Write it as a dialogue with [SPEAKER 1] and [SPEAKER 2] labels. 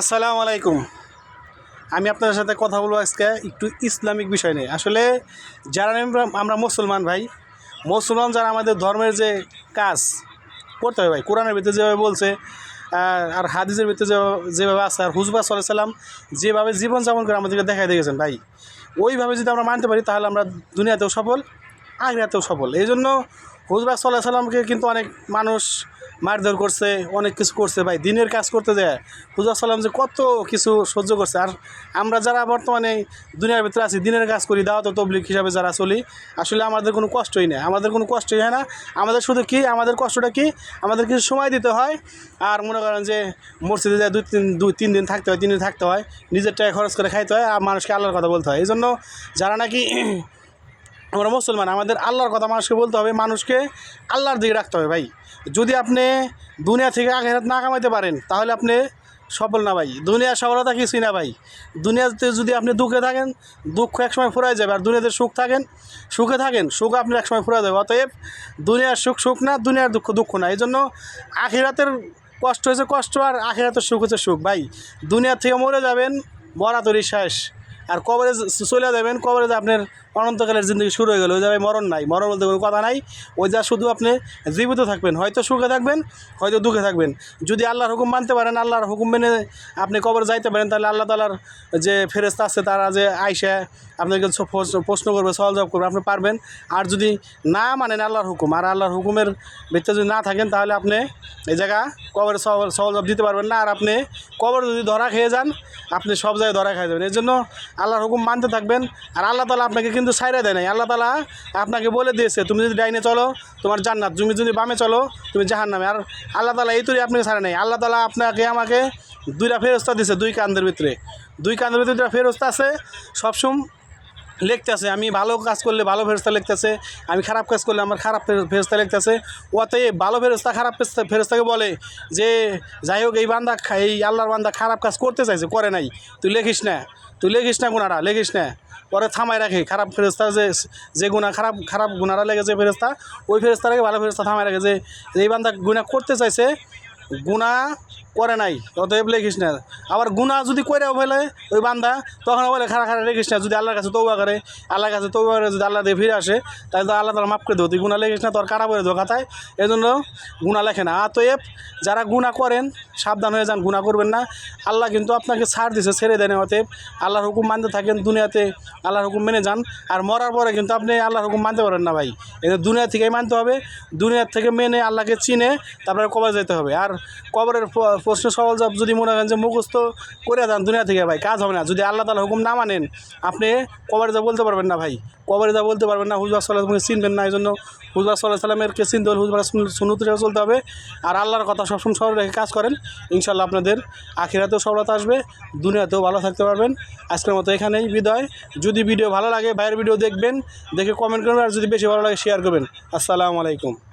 [SPEAKER 1] আসসালামু আলাইকুম। আমি আপনাদের সাথে কথা বলব আজকে একটু ইসলামিক বিষয় নিয়ে। আসলে যারা আমরা মুসলমান ভাই, মুসলমান যারা আমাদের ধর্মের যে কাজ করতে হবে ভাই, কোরআনের ভিতরে যেভাবে বলছে আর হাদিসের ভিতরে যেভাবে আছে, আর হুজবা সাল্লাম যেভাবে জীবনযাপন করে আমাদেরকে দেখাই দিয়েছেন ভাই, ওইভাবে যদি আমরা মানতে পারি, তাহলে আমরা দুনিয়াতেও সফল আগ্রাতেও সফল। এই জন্য হুজবা সাল্লাহ সাল্লামকে কিন্তু অনেক মানুষ মারধর করছে, অনেক কিছু করছে। ভাই, দিনের কাজ করতে যায়। হুজবা সাল্লাম যে কত কিছু সহ্য করছে। আর আমরা যারা বর্তমানে দুনিয়ার ভিতরে আছি, দিনের কাজ করি, দাওয়াত তবলিক হিসাবে যারা চলি, আসলে আমাদের কোনো কষ্টই নেই। আমাদের কোনো কষ্টই হয় না। আমাদের শুধু কি, আমাদের কষ্টটা কি? আমাদের কিছু সময় দিতে হয়। আর মনে করেন যে মসজিদে যায় দুই তিন দুই, তিন দিন থাকতে হয়, তিন দিন থাকতে হয়। নিজের টাকা খরচ করে খাইতে হয়। আর মানুষকে আল্লাহর কথা বলতে হয়। এই জন্য যারা নাকি আমরা মুসলমান, আমাদের আল্লাহর কথা মানুষকে বলতে হবে, মানুষকে আল্লাহর দিকে রাখতে হবে ভাই। যদি আপনি দুনিয়া থেকে আখেরাত না কামাইতে পারেন, তাহলে আপনি সফল না ভাই। দুনিয়ার সফলতা কিছুই না ভাই। দুনিয়াতে যদি আপনি দুঃখে থাকেন, দুঃখ একসময় ফুরাই যাবে। আর দুনিয়াতে সুখ থাকেন, সুখে থাকেন, সুখ আপনি একসময় ফুরাই যাবে। অতএব দুনিয়ার সুখ সুখ না, দুনিয়ার দুঃখ দুঃখ না। এই জন্য আখেরাতের কষ্ট হয়েছে কষ্ট, আর আখেরাতের সুখ হচ্ছে সুখ। ভাই দুনিয়ার থেকে মরে যাবেন মরা তৈরি শেষ। আর কবরে চ- চলে যাবেন, কবরে যে আপনার অনন্তকালের জিন্দগি শুরু হয়ে গেল, ওই যাবে মরণ নাই। মরণ বলতে কোনো কথা নাই। ওই যা শুধু আপনি জীবিত থাকবেন, হয়তো সুখে থাকবেন, হয়তো দুঃখে থাকবেন। যদি আল্লাহর হুকুম মানতে পারেন, আল্লাহর হুকুম মেনে আপনি কবরে যাইতে পারেন, তাহলে আল্লাহ তালার যে ফেরেস্তা আছে, তারা যে আইসা আপনাকে প্রশ্ন- করবে সহজ জবাব করবে, আপনি পারবেন। আর যদি না মানেন আল্লাহর হুকুম, আর আল্লাহর হুকুমের ভিতরে যদি না থাকেন, তাহলে আপনি এই জায়গা কবরে সহজ জবাব দিতে পারবেন না। আর আপনি কবরে যদি ধরা খেয়ে যান আপনি সব জায়গায় ধরা খাই যাবেন। এর জন্য আল্লাহর হুকুম মানতে থাকবেন। আর আল্লাহ তালা আপনাকে কিন্তু সাইরা দেয় নাই। আল্লাহ তালা আপনাকে বলে দিয়েছে, তুমি যদি ডাইনে চলো, তোমার জান্নাত। তুমি যদি বামে চলো, তুমি জাহান নামে আর আল্লাহ তালা এই তুই আপনাকে ছাড়ে নাই। আল্লাহ তালা আপনাকে, আমাকে দুইটা ফেরস্তা দিছে দুই কান্দের ভিতরে। দুই কান্দের ভিতরে দুটা ফেরস্তা আছে। সবসময় লিখতেছে, আমি ভালো কাজ করলে ভালো ফেরস্তা লিখতেছে, আমি খারাপ কাজ করলে আমার খারাপ ফের- ফেরস্তা লিখতেছে। ওতে ভালো ফেরস্তা খারাপ ফেরস্তা- ফেরস্তাকে বলে যে, যাই হোক, এই বান্দা এই আল্লাহর বান্দা খারাপ কাজ করতে চাইছে, করে নাই। তুই লেখিস না, তুই লেখিস না গুণারা লেখিস না। পরে থামাই রাখে, খারাপ ফেরস্তা যে যে গুণা খারাপ খারাপ গুণারা লেগেছে ফেরস্তা ওই ফেরস্তাটাকে ভালো ফেরস্তা থামাই রাখে যে এই বান্দা গুণা করতে চাইছে গুণা করে নাই। অতএব লেখিস না। আবার গুণা যদি করে ফেলে ওই বান্দা, তখন বলে খারা খারা লেখিস না। যদি আল্লাহর কাছে তৌবা করে, আল্লাহর কাছে তৌবা করে যদি আল্লাহ দিয়ে ফিরে আসে, তাহলে তো আল্লাহ তালা মাফ করে দেবো। তুই গুণা লেখিস না, তোর কাটা পরে দেবো খাতায়। এই জন্য গুণা লেখে না। অতএব যারা গুণা করেন, সাবধান হয়ে যান গুণা করবেন না। আল্লাহ কিন্তু আপনাকে ছাড় দিছে, ছেড়ে দেন অতএব আল্লাহর হুকুম মানতে থাকেন দুনিয়াতে, আল্লাহর হুকুম মেনে যান। আর মরার পরে কিন্তু আপনি আল্লাহর হুকুম মানতে পারেন না ভাই। এটা দুনিয়া থেকেই মানতে হবে। দুনিয়ার থেকে মেনে আল্লাহকে চিনে, তারপরে কবর যেতে হবে। আর কবরের প্রশ্ন সওয়াল জব যদি মনে করেন যে মুখস্থ করে দেন দুনিয়া থেকে ভাই, কাজ হবে না। যদি আল্লাহ তালা হুকুম না মানেন, আপনি কবরে যা বলতে পারবেন না ভাই। কবরে যা বলতে পারবেন না হুজবা সাল্লাহ চিনবেন না এই জন্য হুজবা সাল্লাহ সাল্লামের কে চিনতে হলে হুজবা সুনুতে চলতে হবে। আর আল্লাহর কথা সবসময় স্মরণ রেখে কাজ করেন। ইনশাল্লাহ আপনাদের আখিরাতেও সফলতা আসবে, দুনিয়াতেও ভালো থাকতে পারবেন। আজকের মতো এখানেই বিদায়। যদি ভিডিও ভালো লাগে, ভাইয়ের ভিডিও দেখবেন, দেখে কমেন্ট করবেন, আর যদি বেশি ভালো লাগে শেয়ার করবেন। আসসালামু আলাইকুম।